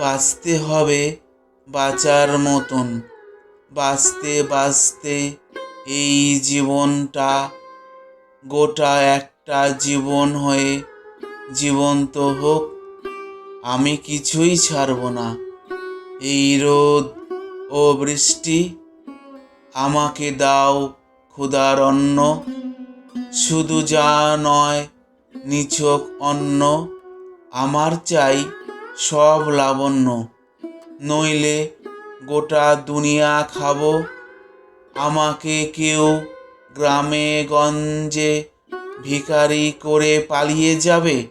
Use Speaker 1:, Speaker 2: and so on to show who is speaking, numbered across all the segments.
Speaker 1: বাঁচতে হবে বাঁচার মতন। বাঁচতে বাঁচতে এই জীবনটা গোটা একটা জীবন হয়ে জীবন্ত হোক, আমি কিছুই ছাড়ব না। এই রোদ ও বৃষ্টি আমাকে দাও ক্ষুধার অন্ন। শুধু যা নয়, নিছক অন্ন, আমার চাই সব লাবণ্য। নইলে গোটা দুনিয়া খাব। আমাকে কেউ গ্রামে গঞ্জে ভিখারি করে পালিয়ে যাবে।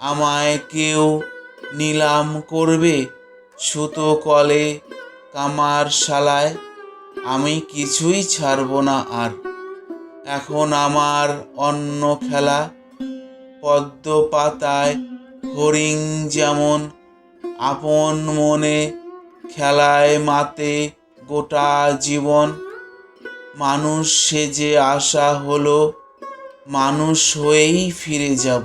Speaker 1: আমায় কেউ নিলাম করবে সুতো কলে কামার শালায়। আমি কিছুই ছাড়বো না আর। এখন আমার অন্য খেলা পদ্ম পাতায় হরিণ যেমন আপন মনে খেলায় মাতে গোটা জীবন। মানুষ সেজে আসা হলো, মানুষ হয়েই ফিরে যাব।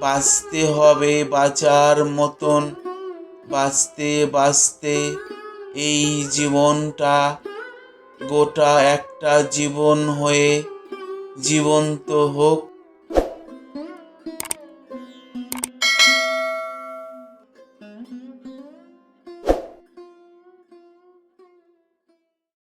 Speaker 1: বাঁচতে হবে বাঁচার মতন, বাঁচতে বাঁচতে এই জীবনটা, গোটা একটা জীবন হয়ে জীবন্ত হোক।